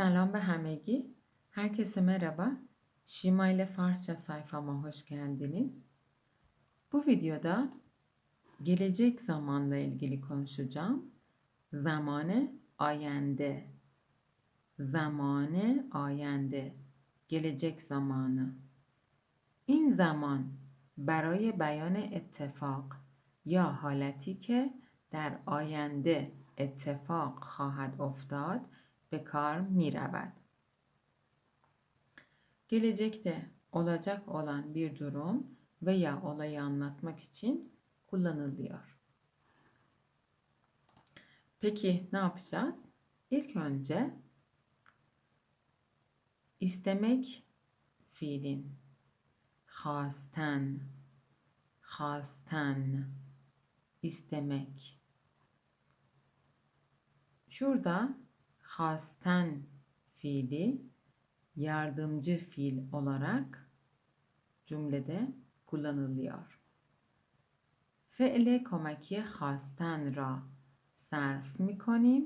Selam ve همگی. Herkese merhaba. Şima ile Farsça sayfama hoş geldiniz. Bu videoda gelecek zamanla ilgili konuşacağım. Zamane ayende. Zamane ayende. Gelecek zamanı. این زمان برای بیان اتفاق یا حالتی که در آینده اتفاق خواهد افتاد به kar mi رود. Gelecekte olacak olan bir durum veya olayı anlatmak için kullanılıyor. Peki ne yapacağız? İlk önce istemek fiilin خواستن خواستن istemek. Şurada hasten fiili yardımcı fiil olarak cümlede kullanılıyor. فعل کمکی خواستن را صرف می کنیم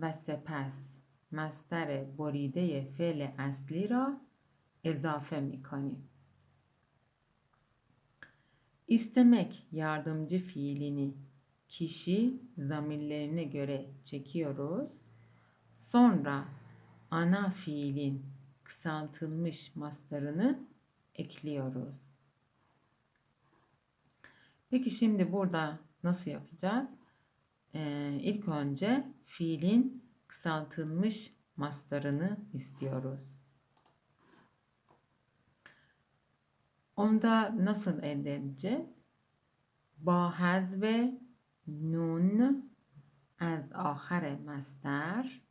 و سپس مستر بریده فعل اصلی را ezafe mi کنیم. İstemek yardımcı fiilini kişi zamirlerine göre çekiyoruz. Sonra ana fiilin kısaltılmış mastarını ekliyoruz. Peki şimdi burada nasıl yapacağız? Ee, ilk önce fiilin kısaltılmış mastarını istiyoruz. Onu da nasıl elde edeceğiz? Bahaz ve نون از آخر مستر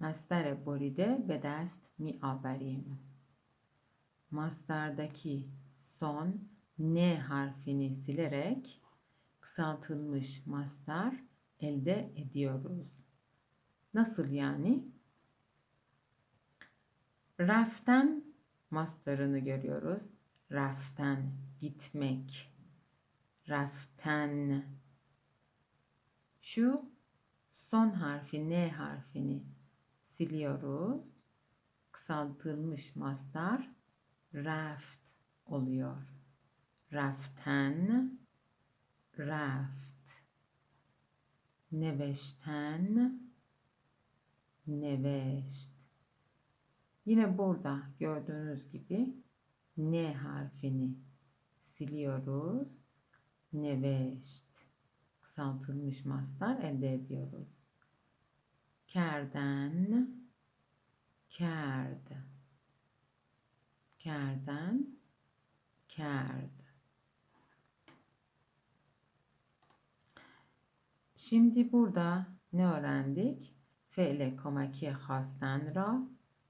مستر بریده به دست می آوریم. Mastardaki son N harfini silerek kısaltılmış mastar elde ediyoruz. Nasıl yani? Raften mastarını görüyoruz. Raften gitmek. Raften şu son harfi N harfini siliyoruz. Kısaltılmış mastar raft oluyor. Raften, raft. Neveşten, neveşt. Yine burada gördüğünüz gibi N harfini siliyoruz. Neveşt kısaltılmış mastar elde ediyoruz. Kerden, kerd. Kerden, kerd. Şimdi burada ne öğrendik? فعل کمکی خواستن را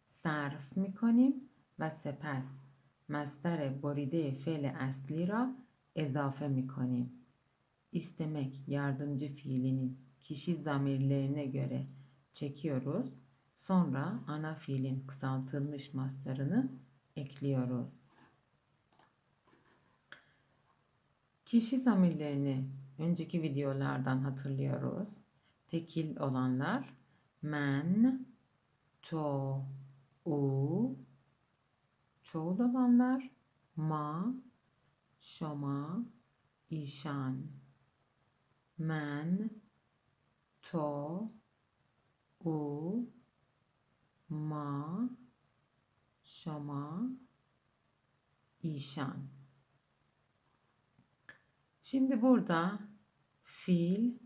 صرف می کنیم و سپس مستر بریده فعل اصلی را اضافه می کنیم. İstemek yardımcı fiilinin kişi zamirlerine göre çekiyoruz. Sonra ana fiilin kısaltılmış mastarını ekliyoruz. Kişi zamirlerini önceki videolardan hatırlıyoruz. Tekil olanlar men, to, u, çoğul olanlar ma, şoma, işan men to u ma şama işan. Şimdi burada fiil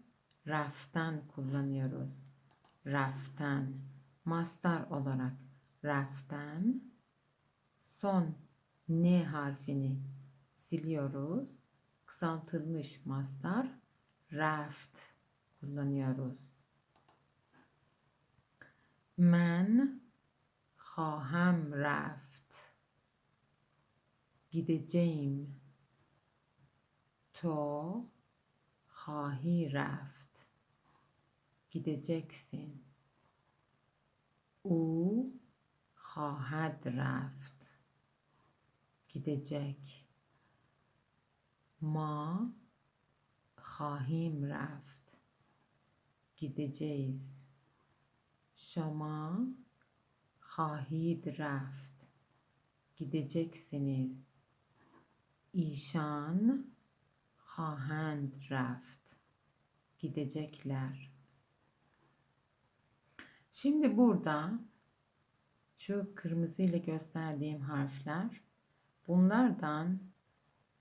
raftan kullanıyoruz. Raftan mastar olarak raftan son n harfini siliyoruz. Kısaltılmış mastar رفت. دنیا روز. من خواهم رفت. گید جیم تو خواهی رفت. گید جکسین او خواهد رفت. گید جک ما خواهیم رفت gideceğiz شما خواهید رفت gideceksiniz ایشان خواهند رفت gidecekler Şimdi burada şu kırmızı ile gösterdiğim harfler bunlardan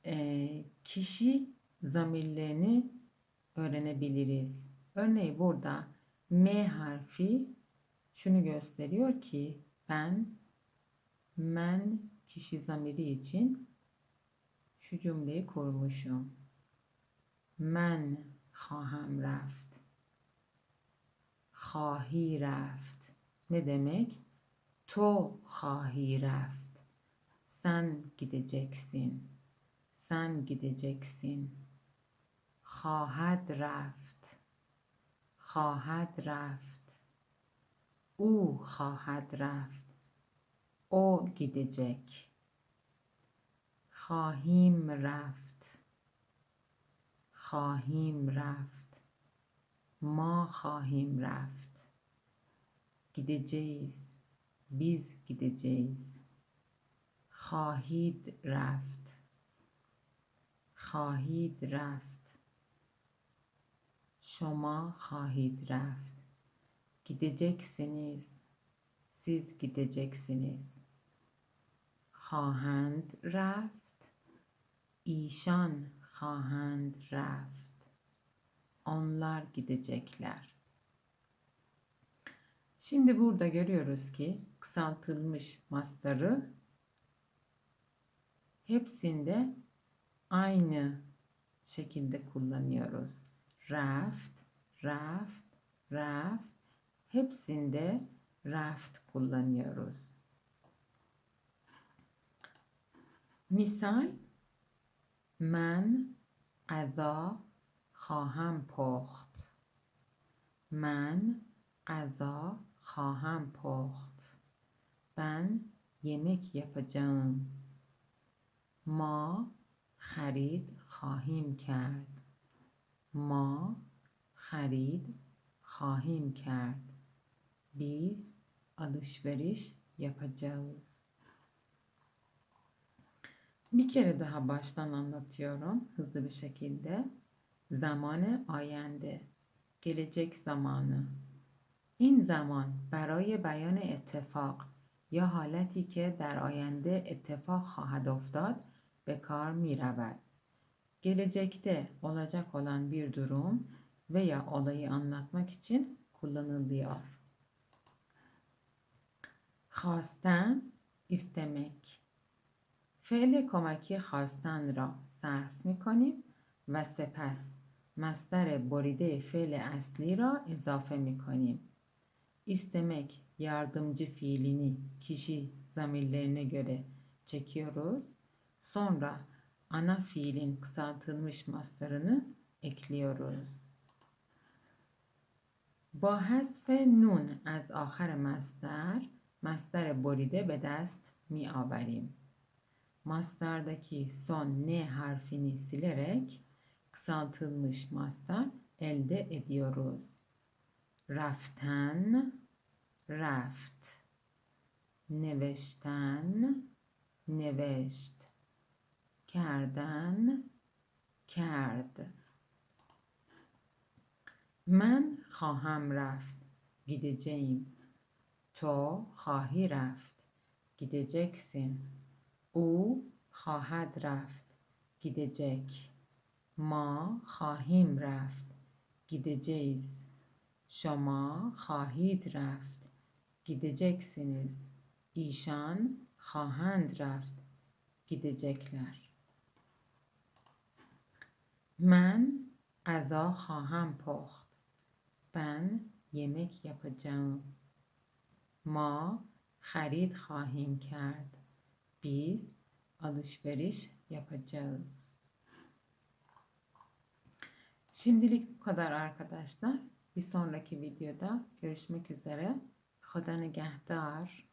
e, kişi zamirlerini öğrenebiliriz. Örneğin burada M harfi şunu gösteriyor ki ben men kişi zamiri için şu cümleyi kurmuşum. Men خواهم رفت. خواهی رفت. Ne demek? To خواهی رفت. Sen gideceksin. Sen gideceksin. خواهد رفت. خواهد رفت. او خواهد رفت. O gidecek. خواهیم رفت. خواهیم رفت. ما خواهیم رفت. Gideceğiz. Biz gideceğiz. خواهید رفت. خواهید رفت. شما خواهید رفت. Gideceksiniz. Siz gideceksiniz. خواهند رفت. ایشان خواهند رفت. Onlar gidecekler. Şimdi burada görüyoruz ki kısaltılmış mastarı hepsinde aynı şekilde kullanıyoruz. Raft, raft, raft hepsinde raft kullanıyoruz. Misal من غذا خواهم پخت من غذا خواهم پخت ben yemek yapacağım ما خرید خواهیم کرد ما خرید خواهیم کرد biz alışveriş yapacağız bir kere daha baştan anlatıyorum hızlı bir şekilde. Zamanı آینده gelecek zamanı این زمان برای بیان اتفاق یا حالتی که در آینده اتفاق خواهد افتاد به کار می رود. Gelecekte olacak olan bir durum veya olayı anlatmak için kullanılıyor. خواستن istemek فعل کمکی خواستن را صرف می کنیم و سپس مستر بریده فعل اصلی را اضافه می کنیم. İstemek yardımcı fiilini kişi zamirlerine göre çekiyoruz. Sonra ana fiilin kısaltılmış mastarını ekliyoruz. با حذف نون از آخر مستر مستر بریده به دست می آوریم. Mastardaki son N harfini silerek kısaltılmış mastar elde ediyoruz. Raften, raft. Neveşten, neveşt. کردن کرد. من خواهم رفت گیده جیم. تو خواهی رفت گیده جکسین. او خواهد رفت گیده جک. ما خواهیم رفت گیده جیز. شما خواهید رفت گیده جکسینیز ایشان خواهند رفت گیده جکلر. من غذا خواهم پخت ben yemek yapacağım ما خرید خواهیم کرد biz alışveriş yapacağız. Şimdilik bu kadar arkadaşlar. Bir sonraki videoda görüşmek üzere. Hoda nigahdar.